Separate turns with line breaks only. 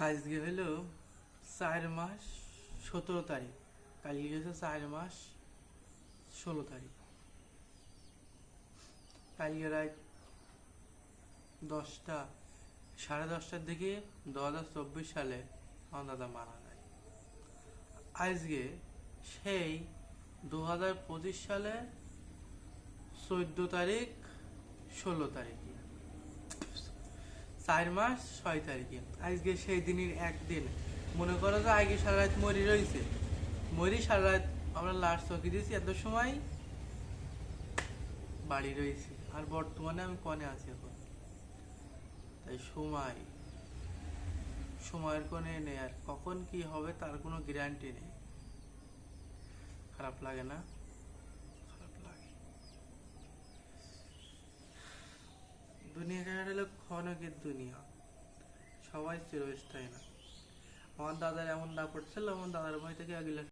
আজকে হলো চার মাস সতেরো তারিখ। কালকে হচ্ছে চার মাস ষোলো তারিখ। কালকে রাত দশটা, সাড়ে দশটার দিকে দু হাজার চব্বিশ সালে আমার দাদা মারা যায়। আজকে সেই দু হাজার পঁচিশ সালে চোদ্দ তারিখ, ষোলো তারিখে। চার মাস ছয় তারিখে। আজকে সেই দিনের একদিন। মনে করো যে আগে সারা রাত মরি রয়েছে। মরি সারা রাত আমরা লাশ চকি দিয়েছি, এত সময় বাড়ি রয়েছে। আর বর্তমানে আমি কনে আছি এখন। তাই সময়, সময়ের কোনে নেই। আর কখন কি হবে তার কোনো গ্যারান্টি নেই। খারাপ লাগে না খারাপ লাগে দুনিয়া হলো ক্ষণকের দুনিয়া। সবাই চিরস্থায়ী না। আমার দাদার এমন দাপট ছিল, আমার দাদার ভয় থেকে আগিলা